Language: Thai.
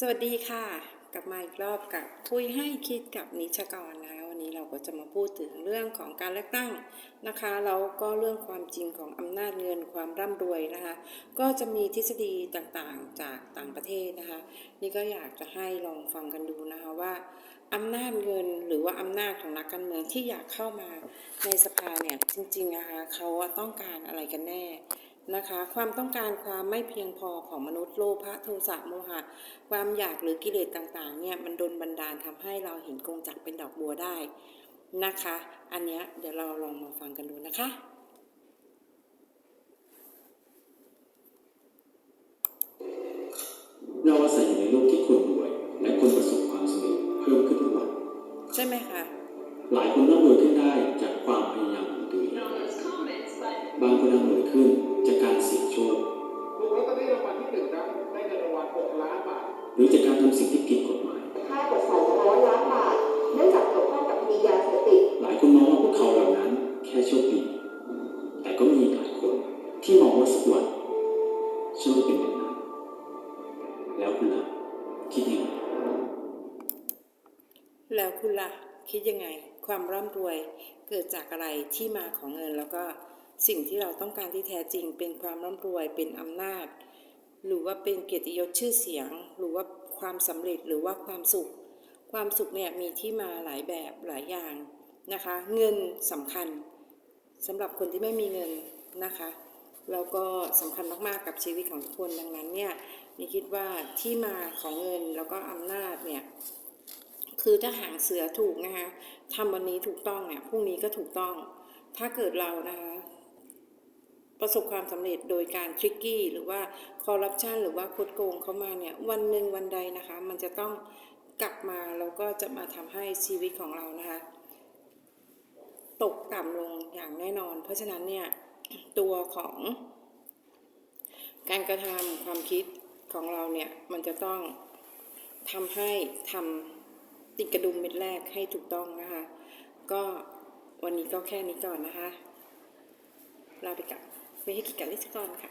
สวัสดีค่ะ กลับมาอีกรอบกับคุยให้คิดกับนิชกรนะวันนี้เราก็จะมาพูดถึงเรื่องของการเลือกตั้งนะคะแล้วก็เรื่องความจริงของอำนาจเงินความร่ำรวยนะคะ ก็จะมีทฤษฎีต่างๆจากต่างประเทศนะคะ นี่ก็อยากจะให้ลองฟังกันดูนะคะว่าอำนาจเงินหรือว่าอำนาจของนักการเมืองที่อยากเข้ามาในสภาเนี่ยจริงๆนะคะเขาต้องการอะไรกันแน่ นะคะ ความต้องการความไม่เพียงพอของมนุษย์โลภะโทสะโมหะ ความอยากหรือกิเลสต่างๆเนี่ยมันดนบันดาลทำให้เราเห็นกงจักรเป็นดอกบัวได้นะคะ อันเนี้ยเดี๋ยวเราลองมาฟังกันดูนะคะเราอาศัยอยู่ในโลกที่คนรวย และคนประสบความสำเร็จเพิ่มขึ้นทุกวันใช่ไหมคะ หลายคนร่ำรวยขึ้นได้จากความพยายามของตัวเอง those comments, but บางคนร่ำรวยขึ้นจากการเสี่ยงโชคถูกลอตเตอรี่รางวัลที่หนึ่งครับได้เงินรางวัล6ล้านบาทหรือจากการทำสิ่งที่ผิดกฎหมายค่ากว่า200ล้านบาทเนื่องจากเกี่ยวข้องกับคดียาเสพติดหลายคนมองว่าพวกเขาเหล่านั้นแค่โชคดีแต่ก็มีอีกหลายคนที่มองว่าสักวันฉันจะเป็นแบบนั้นแล้วคุณล่ะคิดยังไงแล้วคุณล่ะคิดยังไง ความร่ำรวยเกิดจากอะไรที่มาของเงินแล้วก็ สิ่งที่เราต้องการที่แท้จริง เป็นความร่ำรวยเป็นอำนาจ หรือว่าเป็นเกียรติยศชื่อเสียง หรือว่าความสำเร็จหรือว่าความสุข ความสุขเนี่ยมีที่มาหลายแบบหลายอย่างนะคะ เงินสำคัญสำหรับคนที่ไม่มีเงินนะคะแล้วก็สำคัญมากๆกับชีวิตของทุกคนดังนั้นเนี่ยมีคิดว่าที่มาของเงินแล้วก็อำนาจเนี่ยคือถ้าหางเสือถูกนะคะทำวันนี้ถูกต้องเนี่ยพรุ่งนี้ก็ถูกต้อง ถ้าเกิดเรานะคะ ประสบความสำเร็จโดยการทริกกี้หรือว่าคอร์รัปชันหรือว่าคดโกงเข้ามาเนี่ยวันหนึ่งวันใดนะคะ มันจะต้องกลับมาแล้วก็จะมาทำให้ชีวิตของเรานะคะ ตกต่ำลงอย่างแน่นอน เพราะฉะนั้นเนี่ยตัวของ การกระทำความคิดของเราเนี่ยมันจะต้องทำให้ทำติดกระดุมเม็ดแรกให้ถูกต้องนะคะ ก็วันนี้ก็แค่นี้ก่อนนะคะลาไปกับ คุยให้กิจการลิศกรค่ะ